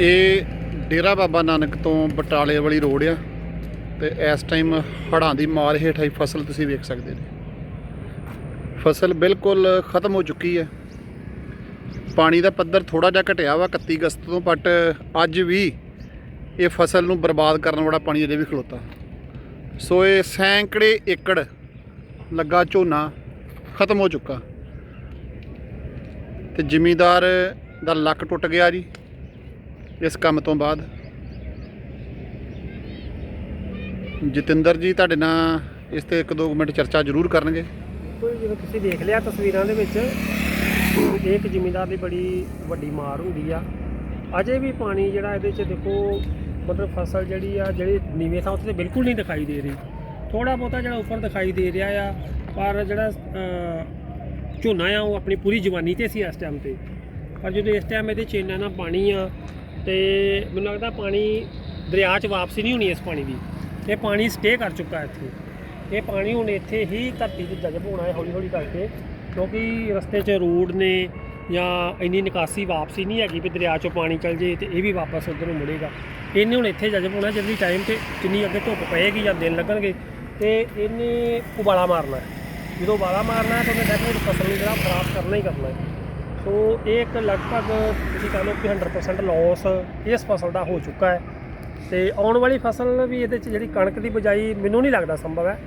ਇਹ ਡੇਰਾ ਬਾਬਾ ਨਾਨਕ ਤੋਂ ਬਟਾਲੇ ਵਾਲੀ ਰੋਡ ਆ ਤੇ ਇਸ ਟਾਈਮ ਹੜ੍ਹਾਂ ਦੀ ਮਾਰ ਹੇਠ ਆਈ ਫਸਲ ਤੁਸੀਂ ਵੇਖ ਸਕਦੇ ਨੇ। ਫਸਲ ਬਿਲਕੁਲ ਖਤਮ ਹੋ ਚੁੱਕੀ ਹੈ। ਪਾਣੀ ਦਾ ਪੱਧਰ ਥੋੜਾ ਜਿਹਾ ਘਟਿਆ ਵਾ 31 ਅਗਸਤ ਤੋਂ ਬਟ ਅੱਜ ਵੀ ਇਹ ਫਸਲ ਨੂੰ ਬਰਬਾਦ ਕਰਨ ਵਾਲਾ ਪਾਣੀ ਅਜੇ ਵੀ ਖਲੋਤਾ। ਸੋ ਇਹ ਸੈਂਕੜੇ ਏਕੜ ਲੱਗਾ ਝੋਨਾ ਖਤਮ ਹੋ ਚੁੱਕਾ। ਤੇ ਜ਼ਿਮੀਂਦਾਰ ਦਾ ਲੱਕ ਟੁੱਟ ਗਿਆ ਜੀ। ਇਸ ਕੰਮ ਤੋਂ ਬਾਅਦ। ਜਤਿੰਦਰ ਜੀ, ਤੁਹਾਡੇ ਨਾਲ ਇਸ ਤੇ ਇੱਕ ਦੋ ਮਿੰਟ ਚਰਚਾ ਜ਼ਰੂਰ ਕਰਨਗੇ। ਕੋਈ ਜਿਵੇਂ ਤੁਸੀਂ ਦੇਖ ਲਿਆ ਤਸਵੀਰਾਂ ਦੇ ਵਿੱਚ ਇਹ ਇੱਕ ਜ਼ਿਮੀਂਦਾਰ ਦੀ ਬੜੀ ਵੱਡੀ ਮਾਰ ਹੁੰਦੀ ਆ। ਅਜੇ ਵੀ ਪਾਣੀ ਜਿਹੜਾ ਇਹਦੇ 'ਚ ਦੇਖੋ, ਮਤਲਬ ਫਸਲ ਜਿਹੜੀ ਆ, ਜਿਹੜੀ ਨੀਵੇਂ ਥਾਂ ਉੱਤੇ ਤੇ ਬਿਲਕੁਲ ਨਹੀਂ ਦਿਖਾਈ ਦੇ ਰਹੀ। ਥੋੜਾ ਬਹੁਤਾ ਜਿਹੜਾ ਉੱਪਰ ਦਿਖਾਈ ਦੇ ਰਿਹਾ ਆ, ਪਰ ਜਿਹੜਾ ਝੋਨਾ ਆ, ਉਹ ਆਪਣੀ ਪੂਰੀ ਜਵਾਨੀ ਤੇ ਸੀ ਇਸ ਟਾਈਮ ਤੇ। ਪਰ ਜਦੋਂ ਇਸ ਟਾਈਮ ਇਹਦੇ ਚੇਨਾਂ ਇੰਨਾ ਪਾਣੀ ਆ ਤੇ ਮੈਨੂੰ ਲੱਗਦਾ ਪਾਣੀ ਦਰਿਆ 'ਚ ਵਾਪਸੀ ਨਹੀਂ ਹੋਣੀ ਇਸ ਪਾਣੀ ਦੀ। ਇਹ ਪਾਣੀ ਸਟੇ ਕਰ ਚੁੱਕਾ ਇੱਥੇ। ਇਹ ਪਾਣੀ ਹੁਣ ਇੱਥੇ ਹੀ ਧਰਤੀ 'ਚ ਜਜ਼ਬ ਹੋਣਾ ਹੈ ਹੌਲੀ ਹੌਲੀ ਕਰਕੇ, ਕਿਉਂਕਿ ਰਸਤੇ 'ਚ ਰੋਡ ਨੇ ਜਾਂ ਇੰਨੀ ਨਿਕਾਸੀ ਵਾਪਸੀ ਨਹੀਂ ਹੈਗੀ ਵੀ ਦਰਿਆ 'ਚੋਂ ਪਾਣੀ ਚੱਲ ਜੇ ਤੇ ਇਹ ਵੀ ਵਾਪਸ ਉੱਧਰ ਨੂੰ ਮੁੜੇਗਾ। ਇਹਨੇ ਹੁਣ ਇੱਥੇ ਜਜ਼ਬ ਹੋਣਾ ਜਲਦੀ ਟਾਈਮ ਤੇ ਜਿੰਨੀ ਅੱਗੇ ਧੁੱਪ ਪਏਗੀ ਜਾਂ ਦਿਨ ਲੱਗਣਗੇ ਤੇ ਇਹਨੇ ਉਬਾਲਾ ਮਾਰਨਾ ਜਦੋਂ ਉਬਾਲਾ ਮਾਰਨਾ ਹੈ ਤਾਂ ਉਹਨੇ ਡੈਫੀਨਿਟ ਫਸਲ ਨੂੰ ਜਿਹੜਾ ਖਰਾਬ ਕਰਨਾ ਹੀ ਕਰਨਾ ਹੈ। ਸੋ ਇਹ ਇੱਕ ਲਗਭਗ ਤੁਸੀਂ ਕਹ ਲਓ ਕਿ 100% ਲਾਸ ਇਸ ਫਸਲ ਦਾ ਹੋ ਚੁੱਕਾ ਹੈ। ਤੇ ਆਉਣ ਵਾਲੀ ਫਸਲ ਵੀ ਇਹਦੇ 'ਚ ਜਿਹੜੀ ਕਣਕ ਦੀ ਬਜਾਈ ਮੈਨੂੰ ਨਹੀਂ ਲੱਗਦਾ ਸੰਭਵ ਹੈ।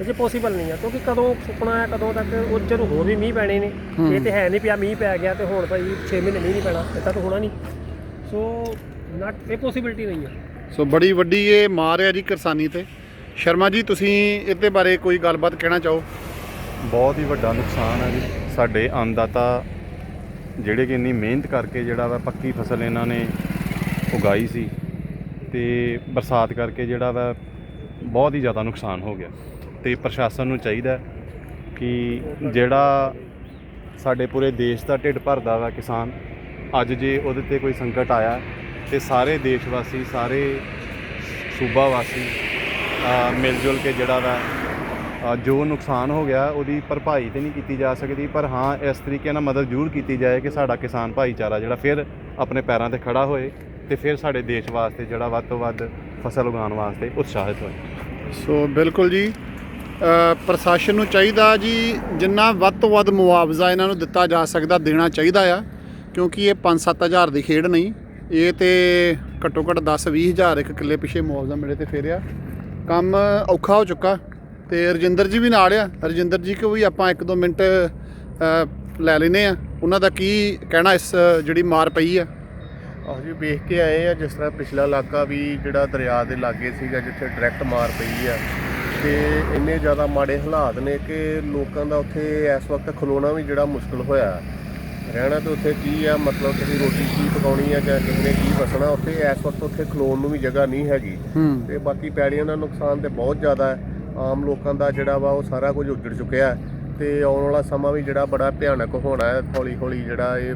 ਇਹ ਪੋਸੀਬਲ ਨਹੀਂ ਹੈ ਕਿਉਂਕਿ ਕਦੋਂ ਸੁੱਕਣਾ ਹੈ ਕਦੋਂ ਤੱਕ ਉਹ 'ਚ ਨੂੰ ਹੋਰ ਵੀ ਮੀਂਹ ਪੈਣੇ ਨੇ। ਇਹ ਤੇ ਹੈ ਨਹੀਂ ਪਿਆ ਮੀਂਹ ਪੈ ਗਿਆ ਤੇ ਹੁਣ ਭਾਈ 6 ਮਹੀਨੇ ਮੀਂਹ ਨਹੀਂ ਪੈਣਾ ਇੱਦਾਂ ਤਾਂ ਹੋਣਾ ਨਹੀਂ। ਸੋ ਨਾਟ ਇਹ ਪੋਸੀਬਿਲਿਟੀ ਨਹੀਂ ਹੈ। ਸੋ ਬੜੀ ਵੱਡੀ ਇਹ ਮਾਰ ਹੈ ਜੀ ਕਿਸਾਨੀ ਤੇ। ਸ਼ਰਮਾ ਜੀ ਤੁਸੀਂ ਇਹਦੇ ਬਾਰੇ ਕੋਈ ਗੱਲਬਾਤ ਕਹਿਣਾ ਚਾਹੋ? ਬਹੁਤ ਹੀ ਵੱਡਾ ਨੁਕਸਾਨ ਹੈ ਜੀ। ਸਾਡੇ ਅੰਨਦਾਤਾ ਜਿਹੜੇ ਕਿ ਇੰਨੀ ਮਿਹਨਤ ਕਰਕੇ ਜਿਹੜਾ ਵਾ ਪੱਕੀ ਫਸਲ ਇਹਨਾਂ ਨੇ ਉਗਾਈ ਸੀ ਤੇ ਬਰਸਾਤ ਕਰਕੇ ਜਿਹੜਾ ਵਾ ਬਹੁਤ ਹੀ ਜ਼ਿਆਦਾ ਨੁਕਸਾਨ ਹੋ ਗਿਆ। ਤੇ ਪ੍ਰਸ਼ਾਸਨ ਨੂੰ ਚਾਹੀਦਾ ਕਿ ਜਿਹੜਾ ਸਾਡੇ ਪੂਰੇ ਦੇਸ਼ ਦਾ ਢਿੱਡ ਭਰਦਾ ਵਾ ਕਿਸਾਨ, ਅੱਜ ਜੇ ਉਹਦੇ ਤੇ ਕੋਈ ਸੰਕਟ ਆਇਆ ਤੇ ਸਾਰੇ ਦੇਸ਼ ਵਾਸੀ ਸਾਰੇ ਸੂਬਾ ਵਾਸੀ ਮਿਲ ਜੁਲ ਕੇ ਜਿਹੜਾ ਵਾ ਜੋ ਨੁਕਸਾਨ ਹੋ ਗਿਆ, ਉਹਦੀ ਭਰਪਾਈ ਤੇ ਨਹੀਂ ਕੀਤੀ ਜਾ ਸਕਦੀ, ਪਰ ਹਾਂ, ਇਸ ਤਰੀਕੇ ਨਾਲ ਮਦਦ ਜ਼ਰੂਰ ਕੀਤੀ ਜਾਏ ਕਿ ਸਾਡਾ ਕਿਸਾਨ ਭਾਈਚਾਰਾ ਜਿਹੜਾ ਫਿਰ ਆਪਣੇ ਪੈਰਾਂ ਤੇ ਖੜਾ ਹੋਏ ਤੇ ਫਿਰ ਸਾਡੇ ਦੇਸ਼ ਵਾਸਤੇ ਜਿਹੜਾ ਵੱਧ ਤੋਂ ਵੱਧ ਫਸਲ ਉਗਾਉਣ ਵਾਸਤੇ ਉਤਸ਼ਾਹਿਤ ਹੋਏ। ਸੋ ਬਿਲਕੁਲ ਜੀ। ਪ੍ਰਸ਼ਾਸਨ ਨੂੰ ਚਾਹੀਦਾ ਜੀ, ਜਿੰਨਾ ਵੱਧ ਤੋਂ ਵੱਧ ਮੁਆਵਜ਼ਾ ਇਹਨਾਂ ਨੂੰ ਦਿੱਤਾ ਜਾ ਸਕਦਾ, ਦੇਣਾ ਚਾਹੀਦਾ ਆ, ਕਿਉਂਕਿ ਇਹ 5-7000 ਦੀ ਖੇਡ ਨਹੀਂ, ਇਹ ਤੇ ਘੱਟੋ ਘੱਟ 10-20 ਹਜ਼ਾਰ ਇੱਕ ਕਿੱਲੇ ਪਿਛੇ ਮੁਆਵਜ਼ਾ ਮਿਲੇ ਤੇ ਫਿਰ ਕੰਮ ਔਖਾ ਹੋ ਚੁੱਕਾ। ਤੇ ਰਜਿੰਦਰ ਜੀ ਵੀ ਨਾਲ ਆ। ਰਜਿੰਦਰ ਜੀ ਕੋ ਵੀ ਆਪਾਂ ਇੱਕ ਦੋ ਮਿੰਟ ਅ, ਲੈ ਲੈਨੇ ਆ। ਉਹਨਾਂ ਦਾ ਕੀ ਕਹਿਣਾ ਇਸ ਜਿਹੜੀ ਮਾਰ ਪਈ ਆ? ਆਹ ਜੀ ਵੇਖ ਕੇ ਆਏ ਆ ਜਿਸ ਤਰ੍ਹਾਂ ਪਿਛਲਾ ਇਲਾਕਾ ਵੀ ਜਿਹੜਾ ਦਰਿਆ ਦੇ ਲਾਗੇ ਸੀਗਾ ਜਿੱਥੇ ਡਾਇਰੈਕਟ ਮਾਰ ਪਈ ਆ। ਤੇ ਇੰਨੇ ਜ਼ਿਆਦਾ ਮਾੜੇ ਹਾਲਾਤ ਨੇ ਕਿ ਲੋਕਾਂ ਦਾ ਉੱਥੇ ਇਸ ਵਕਤ ਖਲੋਣਾ ਵੀ ਜਿਹੜਾ ਮੁਸ਼ਕਲ ਹੋਇਆ। ਰਹਿਣਾ ਤੇ ਉੱਥੇ ਕੀ ਆ ਮਤਲਬ ਤੁਸੀਂ ਰੋਟੀ ਕੀ ਪਕਾਉਣੀ ਆ ਜਾਂ ਕਿਸੇ ਨੇ ਕੀ ਵਸਣਾ ਉੱਥੇ ਇਸ ਵਕਤ ਉੱਥੇ ਖਲੋਣ ਨੂੰ ਵੀ ਜਗ੍ਹਾ ਨਹੀਂ ਹੈਗੀ। ਤੇ ਬਾਕੀ ਪੈੜੀਆਂ ਦਾ ਨੁਕਸਾਨ ਤੇ ਬਹੁਤ ਜ਼ਿਆਦਾ ਹੈ। ਆਮ ਲੋਕਾਂ ਦਾ ਜਿਹੜਾ ਵਾ ਉਹ ਸਾਰਾ ਕੁਝ ਉੱਜੜ ਚੁੱਕਿਆ ਤੇ ਆਉਣ ਵਾਲਾ ਸਮਾਂ ਵੀ ਜਿਹੜਾ ਬੜਾ ਭਿਆਨਕ ਹੋਣਾ ਹੈ। ਹੌਲੀ ਹੌਲੀ ਜਿਹੜਾ ਇਹ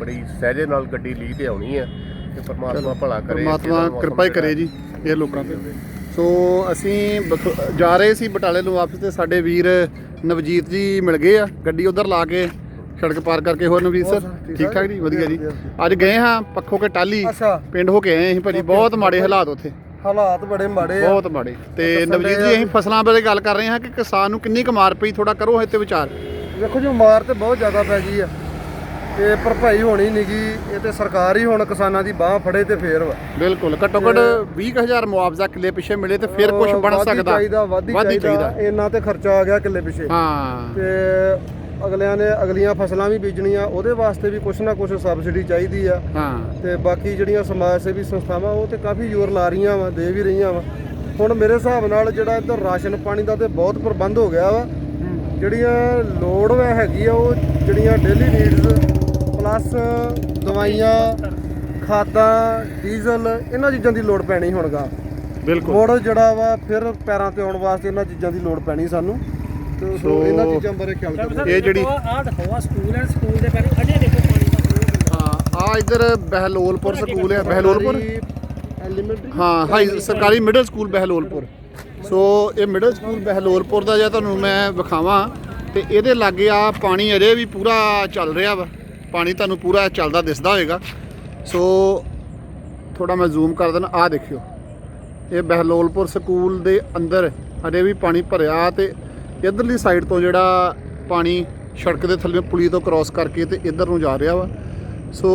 ਬੜੀ ਸਹਿਜੇ ਨਾਲ ਗੱਡੀ ਲੀ ਤੇ ਆਉਣੀ ਹੈ ਤੇ ਪਰਮਾਤਮਾ ਭਲਾ ਕਰੇ ਪਰਮਾਤਮਾ ਕਿਰਪਾ ਹੀ ਕਰੇ ਜੀ ਇਹ ਲੋਕਾਂ ਤੇ। ਸੋ ਅਸੀਂ ਜਾ ਰਹੇ ਸੀ ਬਟਾਲੇ ਨੂੰ ਵਾਪਸ ਤੇ ਸਾਡੇ ਵੀਰ ਨਵਜੀਤ ਜੀ ਮਿਲ ਗਏ ਆ। ਗੱਡੀ ਉਧਰ ਲਾ ਕੇ ਸੜਕ ਪਾਰ ਕਰਕੇ ਹੋਰ ਨਵਜੀਤ ਸਰ ਠੀਕ ਠਾਕ ਜੀ? ਵਧੀਆ ਜੀ। ਅੱਜ ਗਏ ਹਾਂ ਪੱਖੋ ਕੇ ਟਾਲੀ ਪਿੰਡ ਹੋ ਕੇ ਆਏ ਅਸੀਂ ਭਾਜੀ ਬਹੁਤ ਮਾੜੇ ਹਾਲਾਤ ਉੱਥੇ। ਹਾਲਾਤ ਬੜੇ ਮਾੜੇ ਆ। ਬਹੁਤ ਮਾੜੇ। ਤੇ ਨਵਜੀਤ ਜੀ ਅਸੀਂ ਫਸਲਾਂ ਬਾਰੇ ਗੱਲ ਕਰ ਰਹੇ ਹਾਂ ਕਿ ਕਿਸਾਨ ਨੂੰ ਕਿੰਨੀ ਕਮਾਰ ਪਈ ਥੋੜਾ ਕਰੋ ਇਹ ਤੇ ਵਿਚਾਰ। ਵੇਖੋ ਜੀ ਮਾਰ ਤੇ ਬਹੁਤ ਜ਼ਿਆਦਾ ਪੈ ਗਈ ਆ। ਤੇ ਭਰਪਾਈ ਹੋਣੀ ਨਹੀਂਗੀ ਇਹ ਤੇ ਸਰਕਾਰ ਹੀ ਹੁਣ ਕਿਸਾਨਾਂ ਦੀ ਬਾਹ ਫੜੇ ਤੇ ਫੇਰ ਵਾ। ਬਿਲਕੁਲ ਘੱਟੋ ਘੱਟ 20000 ਮੁਆਵਜ਼ਾ ਕਿੱਲੇ ਪਿੱਛੇ ਮਿਲੇ ਤੇ ਫਿਰ ਕੁਝ ਬਣ ਵੱਧ ਸਕਦਾ। ਚਾਹੀਦਾ ਵੱਧ ਚਾਹੀਦਾ। ਇੰਨਾ ਤੇ ਖਰਚਾ ਆ ਗਿਆ ਕਿੱਲੇ ਪਿੱਛੇ। ਹਾਂ। ਤੇ ਅਗਲਿਆਂ ਨੇ ਅਗਲੀਆਂ ਫਸਲਾਂ ਵੀ ਬੀਜਣੀਆਂ ਉਹਦੇ ਵਾਸਤੇ ਵੀ ਕੁਛ ਨਾ ਕੁਛ ਸਬਸਿਡੀ ਚਾਹੀਦੀ ਆ। ਹਾਂ। ਤੇ ਬਾਕੀ ਜਿਹੜੀਆਂ ਸਮਾਜ ਸੇਵੀ ਸੰਸਥਾਵਾਂ ਉਹ ਤੇ ਕਾਫੀ ਜ਼ੋਰ ਲਾ ਰਹੀਆਂ ਵਾ ਦੇ ਵੀ ਰਹੀਆਂ ਵਾ। ਹੁਣ ਮੇਰੇ ਹਿਸਾਬ ਨਾਲ ਜਿਹੜਾ ਇੱਧਰ ਰਾਸ਼ਨ ਪਾਣੀ ਦਾ ਤੇ ਬਹੁਤ ਪ੍ਰਬੰਧ ਹੋ ਗਿਆ ਵਾ ਜਿਹੜੀਆਂ ਲੋੜ ਵਾ ਹੈਗੀ ਆ ਉਹ ਜਿਹੜੀਆਂ ਡੇਲੀ ਨੀਡਸ ਪਲੱਸ ਦਵਾਈਆਂ ਖਾਦਾਂ ਡੀਜ਼ਲ ਇਹਨਾਂ ਚੀਜ਼ਾਂ ਦੀ ਲੋੜ ਪੈਣੀ ਹੁਣਗਾ। ਬਿਲਕੁਲ। ਮੋੜ ਜਿਹੜਾ ਵਾ ਫਿਰ ਪੈਰਾਂ ਤੇ ਆਉਣ ਵਾਸਤੇ ਇਹਨਾਂ ਚੀਜ਼ਾਂ ਦੀ ਲੋੜ ਪੈਣੀ ਸਾਨੂੰ। ਤੇ ਸੋ ਇਹਨਾਂ ਚੀਜ਼ਾਂ ਬਾਰੇ ਖਿਆਲ ਕਰੋ ਇਹ ਜਿਹੜੀ- ਆਹ ਦੇਖੋ ਆਹ ਸਕੂਲ ਹੈ ਸਕੂਲ ਦੇ ਪਹਿਲੇ ਅਜੇ ਦੇਖੋ ਪਾਣੀ ਦਾ ਹਾਂ ਆ ਇਧਰ ਬਹਿਲੋਲਪੁਰ ਸਕੂਲ ਹੈ ਬਹਿਲੋਲਪੁਰ? ਐਲੀਮੈਂਟਰੀ ਹਾਂ ਹਾਈ ਸਰਕਾਰੀ ਮਿਡਲ ਸਕੂਲ ਬਹਿਲੋਲਪੁਰ। ਸੋ ਇਹ ਮਿਡਲ ਸਕੂਲ ਬਹਿਲੋਲਪੁਰ ਦਾ ਜੇ ਤੁਹਾਨੂੰ ਮੈਂ ਵਿਖਾਵਾਂ ਤੇ ਇਹਦੇ ਲਾਗੇ ਆ ਪਾਣੀ ਅਜੇ ਵੀ ਪੂਰਾ ਚੱਲ ਰਿਹਾ ਵਾ। ਪਾਣੀ ਤੁਹਾਨੂੰ ਪੂਰਾ ਚੱਲਦਾ ਦਿਸਦਾ ਹੋਵੇਗਾ ਸੋ ਥੋੜਾ ਮੈਂ ਜ਼ੂਮ ਕਰ ਦਿੰਦਾ ਆਹ ਦੇਖਿਓ। ਇਹ ਬਹਿਲੋਲਪੁਰ ਸਕੂਲ ਦੇ ਅੰਦਰ ਅਜੇ ਵੀ ਪਾਣੀ ਭਰਿਆ ਤੇ ਇਧਰਲੀ ਸਾਈਡ ਤੋਂ ਜਿਹੜਾ ਪਾਣੀ ਸੜਕ ਦੇ ਥੱਲੇ ਪੁਲੀ ਤੋਂ ਕ੍ਰਾਸ ਕਰਕੇ ਤੇ ਇੱਧਰ ਨੂੰ ਜਾ ਰਿਹਾ ਵਾ। ਸੋ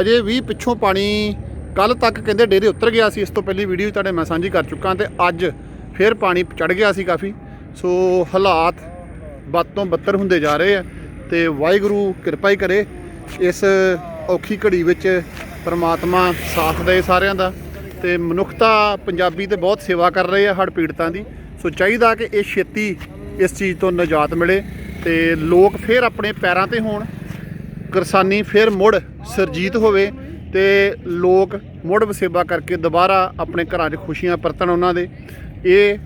ਅਜੇ ਵੀ ਪਿੱਛੋਂ ਪਾਣੀ ਕੱਲ ਤੱਕ ਕਹਿੰਦੇ ਡੇਰੇ ਉਤਰ ਗਿਆ ਸੀ, ਇਸ ਤੋਂ ਪਹਿਲੀ ਵੀਡੀਓ ਤੁਹਾਡੇ ਮੈਂ ਸਾਂਝੀ ਕਰ ਚੁੱਕਾ ਤੇ ਅੱਜ ਫਿਰ ਪਾਣੀ ਚੜ ਗਿਆ ਸੀ ਕਾਫੀ। ਸੋ ਹਾਲਾਤ ਬਦ ਤੋਂ ਬੱਤਰ ਹੁੰਦੇ ਜਾ ਰਹੇ ਆ ਤੇ ਵਾਹਿਗੁਰੂ ਕਿਰਪਾ ਹੀ ਕਰੇ ਇਸ ਔਖੀ ਘੜੀ ਵਿੱਚ ਪਰਮਾਤਮਾ ਸਾਥ ਦੇ ਸਾਰਿਆਂ ਦਾ ਤੇ ਮਨੁੱਖਤਾ ਪੰਜਾਬੀ ਤੇ ਬਹੁਤ ਸੇਵਾ ਕਰ ਰਹੇ ਆ ਹੜ੍ਹ ਪੀੜਤਾਂ ਦੀ। ਸੋ ਚਾਹੀਦਾ ਕਿ ਇਹ ਛੇਤੀ ਇਸ ਚੀਜ਼ ਤੋਂ ਨਿਜਾਤ ਮਿਲੇ ਤੇ ਲੋਕ ਫਿਰ ਆਪਣੇ ਪੈਰਾਂ ਤੇ ਹੋਣ ਕਿਰਸਾਨੀ ਫਿਰ ਮੁੜ ਸਰਜੀਤ ਹੋਵੇ ਤੇ ਲੋਕ ਮੁੜ ਵਸੇਬਾ ਕਰਕੇ ਦੁਬਾਰਾ ਆਪਣੇ ਘਰਾਂ 'ਚ ਖੁਸ਼ੀਆਂ ਪਰਤਣ ਉਹਨਾਂ ਦੇ। ਇਹ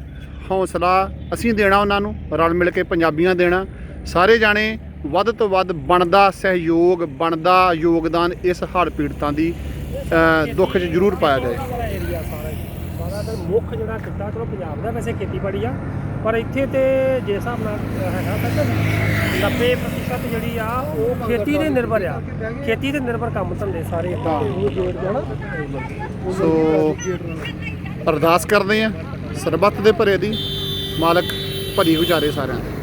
ਹੌਸਲਾ ਅਸੀਂ ਦੇਣਾ ਉਹਨਾਂ ਨੂੰ, ਰਲ ਮਿਲ ਕੇ ਪੰਜਾਬੀਆਂ ਦੇਣਾ। ਸਾਰੇ ਜਾਣੇ ਵੱਧ ਤੋਂ ਵੱਧ ਬਣਦਾ ਸਹਿਯੋਗ, ਬਣਦਾ ਯੋਗਦਾਨ ਇਸ ਹੜ੍ਹ ਪੀੜਤਾਂ ਦੀ ਦੁੱਖ 'ਚ ਜ਼ਰੂਰ ਪਾਇਆ ਜਾਏ। ਸਾਰਾ ਮੁੱਖ ਜਿਹੜਾ ਕਿੱਤਾ, ਚਲੋ ਪੰਜਾਬ ਦਾ ਵੈਸੇ ਖੇਤੀਬਾੜੀ ਆ। ਪਰ ਇੱਥੇ ਤੇ ਜੇ ਹਿਸਾਬ ਨਾਲ ਹੈਗਾ ਤਾਂ 90% ਜਿਹੜੀ ਆ, ਉਹ ਖੇਤੀ ਤੇ ਨਿਰਭਰ ਆ। ਖੇਤੀ ਤੇ ਨਿਰਭਰ ਕੰਮ ਧੰਦੇ ਸਾਰੇ। ਸੋ, ਅਰਦਾਸ ਕਰਦੇ ਆ ਸਰਬੱਤ ਦੇ ਭਰੇ ਦੀ ਮਾਲਕ ਭਰੀ ਗੁਜ਼ਾਰੇ ਸਾਰਿਆਂ ਦੇ।